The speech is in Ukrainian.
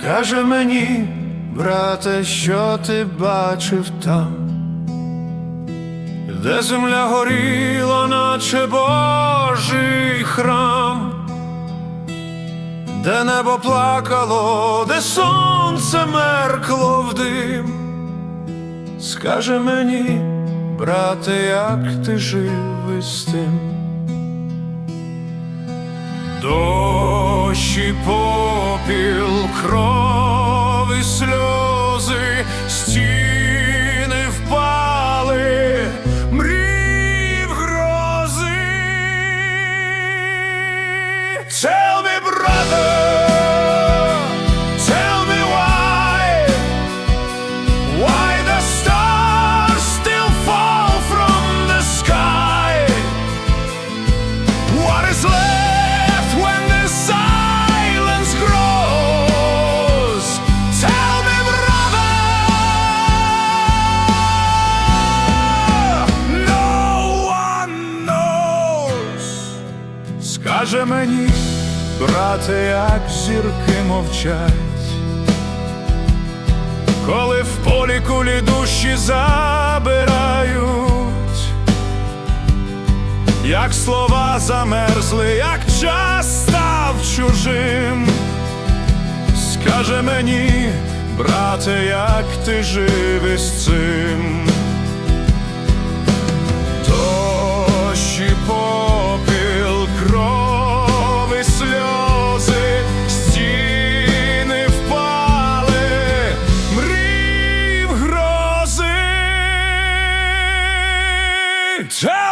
Скаже мені, брате, що ти бачив там, де земля горіла, наче Божий храм, де небо плакало, де сонце меркло в дим. Скаже мені, брате, як ти жив із тим. Попіл, кров Скаже мені, брате, як зірки мовчать, коли в полі кулі душі забирають як слова замерзли, як час став чужим. Скаже мені, брате, як ти жив із цим. Turn!